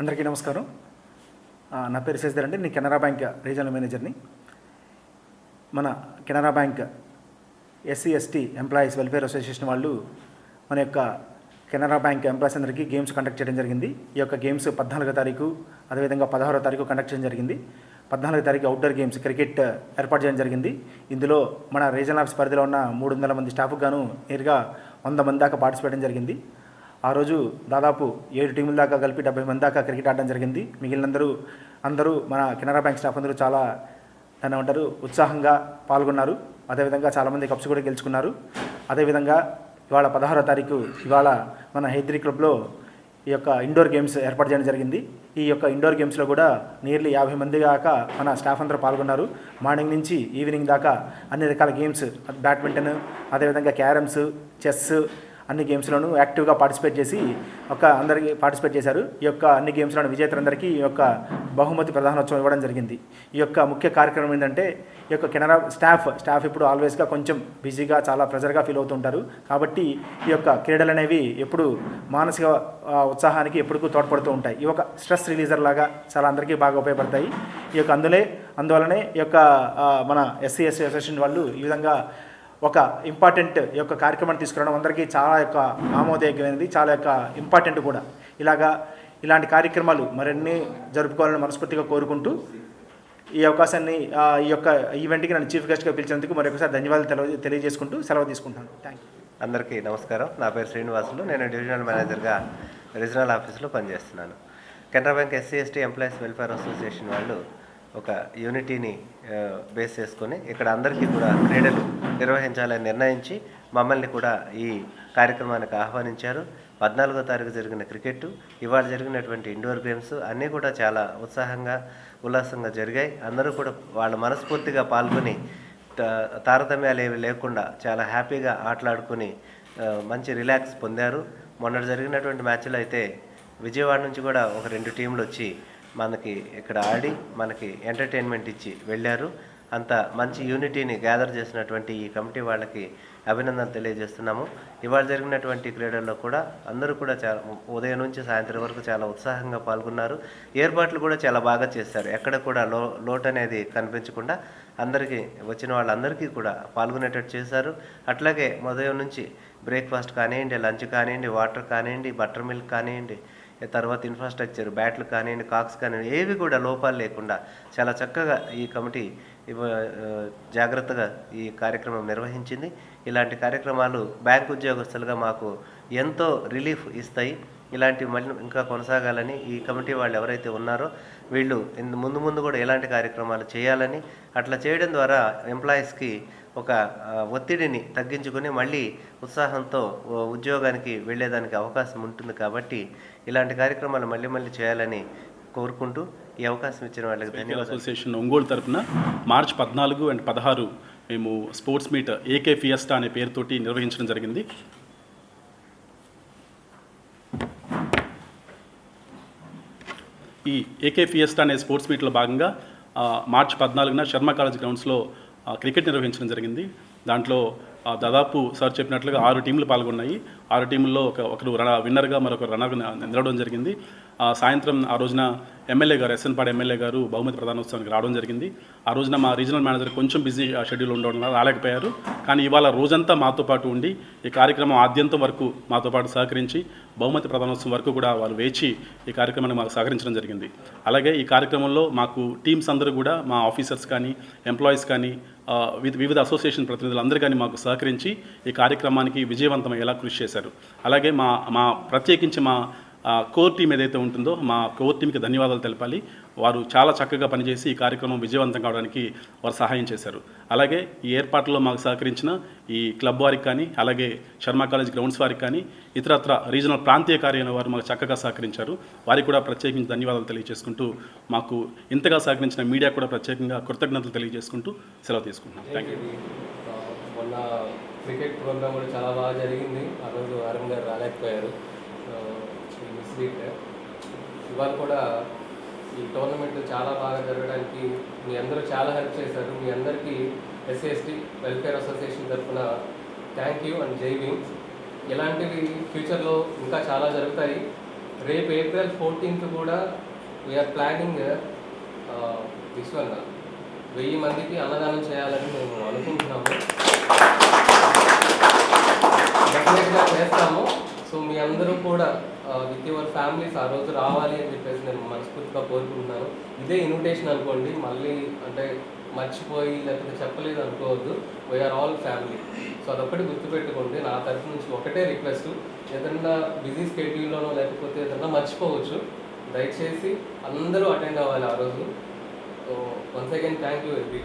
అందరికీ నమస్కారం. నా పేరు శశిధర్ అండి నేను కెనరా బ్యాంక్ రీజనల్ మేనేజర్ని. మన Canara bank SC ST employees welfare association వాళ్ళు మన యొక్క కెనరా బ్యాంక్ ఎంప్లాయీస్ అందరికీ గేమ్స్ కండక్ట్ చేయడం జరిగింది. ఈ యొక్క గేమ్స్ పద్నాలుగో తారీఖు అదేవిధంగా పదహారో తారీఖు కండక్ట్ చేయడం జరిగింది. పద్నాలుగో తారీఖు అవుట్డోర్ గేమ్స్ క్రికెట్ ఏర్పాటు చేయడం జరిగింది. ఇందులో మన రీజనల్ ఆఫీస్ పరిధిలో ఉన్న మూడు వందల మంది స్టాఫ్కి గాను నేరుగా వంద మంది దాకా పార్టిసిపేట్ జరిగింది. ఆ రోజు దాదాపు ఏడు టీముల దాకా కలిపి డెబ్బై మంది దాకా క్రికెట్ ఆడడం జరిగింది. మిగిలినందరూ అందరూ మన కెనరా బ్యాంక్ స్టాఫ్ అందరూ చాలా దాన్ని ఏమంటారు ఉత్సాహంగా పాల్గొన్నారు. అదేవిధంగా చాలామంది కప్స్ కూడా గెలుచుకున్నారు. అదేవిధంగా ఇవాళ పదహారో తారీఖు ఇవాళ మన హైద్రీ క్లబ్లో ఈ యొక్క ఇండోర్ గేమ్స్ ఏర్పాటు చేయడం జరిగింది. ఈ యొక్క ఇండోర్ గేమ్స్లో కూడా నియర్లీ యాభై మంది దాకా మన స్టాఫ్ అందరూ పాల్గొన్నారు. మార్నింగ్ నుంచి ఈవినింగ్ దాకా అన్ని రకాల గేమ్స్ బ్యాడ్మింటన్ అదేవిధంగా క్యారమ్స్ చెస్ అన్ని గేమ్స్లోనూ యాక్టివ్గా పార్టిసిపేట్ చేసి ఒక అందరికీ పార్టిసిపేట్ చేశారు. ఈ యొక్క అన్ని గేమ్స్లోని విజేతలందరికీ ఈ యొక్క బహుమతి ప్రధానోత్సవం ఇవ్వడం జరిగింది. ఈ యొక్క ముఖ్య కార్యక్రమం ఏంటంటే ఈ యొక్క కెనరా స్టాఫ్ స్టాఫ్ ఇప్పుడు ఆల్వేస్గా కొంచెం బిజీగా చాలా ప్రెజర్గా ఫీల్ అవుతుంటారు. కాబట్టి ఈ యొక్క క్రీడలు అనేవి ఎప్పుడు మానసిక ఉత్సాహానికి ఎప్పుడు తోడ్పడుతూ ఉంటాయి. ఈ యొక్క స్ట్రెస్ రిలీజర్ లాగా చాలా అందరికీ బాగా ఉపయోగపడతాయి. ఈ యొక్క అందులే అందువలనే ఈ యొక్క మన ఎస్సీ ఎస్సీ అసోసియేషన్ వాళ్ళు ఈ విధంగా ఒక ఇంపార్టెంట్ యొక్క కార్యక్రమాన్ని తీసుకురావడం అందరికీ చాలా యొక్క ఆమోదయోగ్యమైనది చాలా యొక్క ఇంపార్టెంట్ కూడా. ఇలాగా ఇలాంటి కార్యక్రమాలు మరిన్ని జరుపుకోవాలని మనస్ఫూర్తిగా కోరుకుంటూ ఈ అవకాశాన్ని ఈ యొక్క ఈవెంట్కి నన్ను చీఫ్ గెస్ట్గా పిలిచినందుకు మరొకసారి ధన్యవాదాలు తెలియ తెలియజేసుకుంటూ సెలవు తీసుకుంటాను. థ్యాంక్ యూ అందరికీ నమస్కారం. నా పేరు శ్రీనివాసులు. నేను డివిజనల్ మేనేజర్గా రీజనల్ ఆఫీస్లో పనిచేస్తున్నాను. Canara bank SC ST employees welfare association వాళ్ళు ఒక యూనిటీని బేస్ చేసుకొని ఇక్కడ అందరికీ కూడా క్రీడలు నిర్వహించాలని నిర్ణయించి మమ్మల్ని కూడా ఈ కార్యక్రమానికి ఆహ్వానించారు. పద్నాలుగో తారీఖు జరిగిన క్రికెట్ ఇవాళ జరిగినటువంటి ఇండోర్ గేమ్స్ అన్నీ కూడా చాలా ఉత్సాహంగా ఉల్లాసంగా జరిగాయి. అందరూ కూడా వాళ్ళ మనస్ఫూర్తిగా పాల్గొని తా- తారతమ్యాలు ఏవి లేకుండా చాలా హ్యాపీగా ఆటలాడుకుని మంచి రిలాక్స్ పొందారు. మొన్నటి జరిగినటువంటి మ్యాచ్లో అయితే విజయవాడ నుంచి కూడా ఒక రెండు టీంలు వచ్చి మనకి ఇక్కడ ఆడి మనకి ఎంటర్టైన్మెంట్ ఇచ్చి వెళ్ళారు. అంత మంచి యూనిటీని గ్యాదర్ చేసినటువంటి ఈ కమిటీ వాళ్ళకి అభినందన తెలియజేస్తున్నాము. ఇవాళ జరిగినటువంటి క్రీడల్లో కూడా అందరూ కూడా చాలా ఉదయం నుంచి సాయంత్రం వరకు చాలా ఉత్సాహంగా పాల్గొన్నారు. ఏర్పాట్లు కూడా చాలా బాగా చేశారు. ఎక్కడ కూడా లో లోటు అనేది కనిపించకుండా అందరికీ వచ్చిన వాళ్ళందరికీ కూడా పాల్గొనేటట్టు చేశారు. అట్లాగే ఉదయం నుంచి బ్రేక్ఫాస్ట్ కానివ్వండి లంచ్ కానివ్వండి వాటర్ కానివ్వండి బటర్ మిల్క్ కానివ్వండి తర్వాత ఇన్ఫ్రాస్ట్రక్చర్ బ్యాట్లు కానివ్వండి కాక్స్ కానివ్వండి ఏవి కూడా లోపాలు లేకుండా చాలా చక్కగా ఈ కమిటీ ఇవ- జాగ్రత్తగా ఈ కార్యక్రమం నిర్వహించింది. ఇలాంటి కార్యక్రమాలు బ్యాంకు ఉద్యోగస్తులుగా మాకు ఎంతో రిలీఫ్ ఇస్తాయి. ఇలాంటివి మళ్ళీ ఇంకా కొనసాగాలని ఈ కమిటీ వాళ్ళు ఎవరైతే ఉన్నారో వీళ్ళు ముందు ముందు కూడా ఇలాంటి కార్యక్రమాలు చేయాలని అట్లా చేయడం ద్వారా ఎంప్లాయీస్కి ఒక ఒత్తిడిని తగ్గించుకొని మళ్ళీ ఉత్సాహంతో ఉద్యోగానికి వెళ్ళేదానికి అవకాశం ఉంటుంది కాబట్టి ఇలాంటి కార్యక్రమాలు మళ్ళీ మళ్ళీ చేయాలని కోరుకుంటూ ఈ అవకాశం ఇచ్చిన వాళ్ళకి ధన్యవాదాలు. అసోసియేషన్ ఒంగోలు తరపున మార్చ్ పద్నాలుగు అండ్ పదహారు మేము స్పోర్ట్స్ మీట్ ఏకే ఫియస్టా అనే పేరుతోటి నిర్వహించడం జరిగింది. ఈ ఏకే ఫియస్టా అనే స్పోర్ట్స్ మీట్లో భాగంగా మార్చి పద్నాలుగున శర్మ కాలేజ్ గ్రౌండ్స్లో క్రికెట్ నిర్వహించడం జరిగింది. దాంట్లో దాదాపు సార్ చెప్పినట్లుగా ఆరు టీంలు పాల్గొన్నాయి. ఆరు టీంల్లో ఒక ఒకరు రన విన్నర్గా మరొక రన్నర్గా నిలవడం జరిగింది. సాయంత్రం ఆ రోజున ఎమ్మెల్యే గారు ఎస్ఎన్పాడు ఎమ్మెల్యే గారు బహుమతి ప్రధానోత్సవానికి రావడం జరిగింది. ఆ రోజున మా రీజనల్ మేనేజర్ కొంచెం బిజీ షెడ్యూల్ ఉండడం వల్ల రాలేకపోయారు. కానీ ఇవాళ రోజంతా మాతో పాటు ఉండి ఈ కార్యక్రమం ఆద్యంతం వరకు మాతో పాటు సహకరించి బహుమతి ప్రధానోత్సవం వరకు కూడా వాళ్ళు వేచి ఈ కార్యక్రమాన్ని మాకు సహకరించడం జరిగింది. అలాగే ఈ కార్యక్రమంలో మాకు టీమ్స్ అందరూ కూడా మా ఆఫీసర్స్ కానీ ఎంప్లాయీస్ కానీ వివిధ వివిధ అసోసియేషన్ ప్రతినిధులు అందరూ కానీ మాకు సహకరించి ఈ కార్యక్రమానికి విజయవంతమయ్యేలా కృషి చేశారు. అలాగే మా మా ప్రత్యేకించి మా కోర్ టీం ఏదైతే ఉంటుందో మా కోర్ టీంకి ధన్యవాదాలు తెలపాలి. వారు చాలా చక్కగా పనిచేసి ఈ కార్యక్రమం విజయవంతం కావడానికి వారు సహాయం చేశారు. అలాగే ఈ ఏర్పాట్లో మాకు సహకరించిన ఈ క్లబ్ వారికి కానీ అలాగే శర్మ కాలేజ్ గ్రౌండ్స్ వారికి కానీ ఇతరత్ర రీజనల్ ప్రాంతీయ కార్యాలయం వారు మాకు చక్కగా సహకరించారు. వారికి కూడా ప్రత్యేకించి ధన్యవాదాలు తెలియజేసుకుంటూ మాకు ఇంతగా సహకరించిన మీడియా కూడా ప్రత్యేకంగా కృతజ్ఞతలు తెలియజేసుకుంటూ సెలవు తీసుకుంటున్నాం. థ్యాంక్ యూ మొన్న క్రికెట్ ప్రోగ్రామ్ కూడా చాలా బాగా జరిగింది. ఆ రోజు గారు రాలేకపోయారు. స్వీట్ ఇవాళ కూడా ఈ టోర్నమెంట్ చాలా బాగా జరగడానికి మీ అందరూ చాలా హెల్ప్ చేశారు. మీ అందరికీ ఎస్సీఎస్టీ వెల్ఫేర్ అసోసియేషన్ తరఫున థ్యాంక్ యూ అండ్ జై వింగ్స్ ఇలాంటివి ఫ్యూచర్లో ఇంకా చాలా జరుగుతాయి. రేపు ఏప్రిల్ ఫోర్టీన్త్ కూడా వీఆర్ ప్లానింగ్ దిస్ వెయ్యి మందికి అన్నదానం చేయాలని మేము అనుకుంటున్నాము. డెఫినెట్గా చేస్తాము. సో మీ అందరూ కూడా విత్ యువర్ ఫ్యామిలీస్ ఆ రోజు రావాలి అని చెప్పేసి నేను మనస్ఫూర్తిగా కోరుకుంటున్నాను. ఇదే ఇన్విటేషన్ అనుకోండి మళ్ళీ అంటే మర్చిపోయి లేకపోతే చెప్పలేదు అనుకోవద్దు. వీఆర్ ఆల్ ఫ్యామిలీ సో అదొక్కటి గుర్తుపెట్టుకోండి. నా తరఫు నుంచి ఒకటే రిక్వెస్ట్ ఏదన్నా బిజీ స్కెడ్యూల్లోనో లేకపోతే ఏదన్నా మర్చిపోవచ్చు. దయచేసి అందరూ అటెండ్ అవ్వాలి ఆ రోజు. So once again thank you every